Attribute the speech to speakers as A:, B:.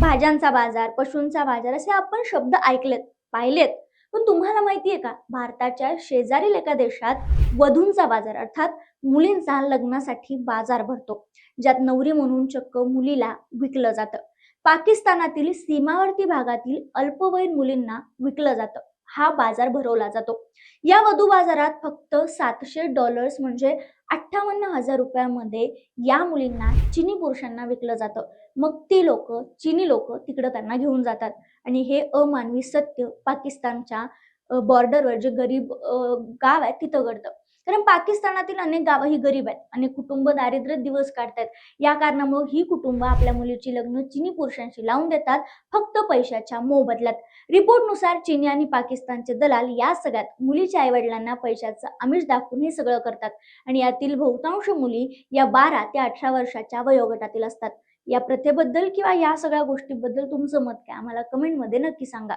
A: भाज्यांचा बाजार पशूंचा बाजार असे आपण शब्द ऐकलेत पाहिलेत. पण तुम्हाला माहितीये का? भारताच्या शेजारील एका देशात वधूंचा बाजार अर्थात मुलींचा लग्नासाठी बाजार भरतो ज्यात नवरी म्हणून चक्क मुलीला विकलं जातं. पाकिस्तानातील सीमावर्ती भागातील अल्पवयीन मुलींना विकलं जातं. हा बाजार भरवला जातो. या वधू बाजारात फक्त सातशे डॉलर्स म्हणजे अठ्ठावन्न हजार रुपयामध्ये या मुलींना चिनी पुरुषांना विकलं जातं. मग ती लोक चिनी लोक तिकडं त्यांना घेऊन जातात. आणि हे अमानवी सत्य पाकिस्तानच्या बॉर्डरवर जे गरीब गाव आहे तिथं घडतं. कारण पाकिस्तानातील अनेक गावं ही गरीब आहेत अनेक कुटुंब दारिद्र्य दिवस काढतात या कारणामुळे ही कुटुंब आपल्या मुलीची लग्न चिनी पुरुषांशी लावून देतात फक्त पैशाच्या मोबदल्यात. रिपोर्टनुसार चीनी आणि पाकिस्तानचे दलाल या सगळ्यात मुलीच्या आईवडिलांना पैशाचं आमिष दाखवून हे सगळं करतात आणि यातील बहुतांश मुली या बारा ते अठरा वर्षाच्या वयोगटातील असतात. या प्रथेबद्दल किंवा या सगळ्या गोष्टीबद्दल तुमचं मत काय? आम्हाला कमेंटमध्ये नक्की सांगा.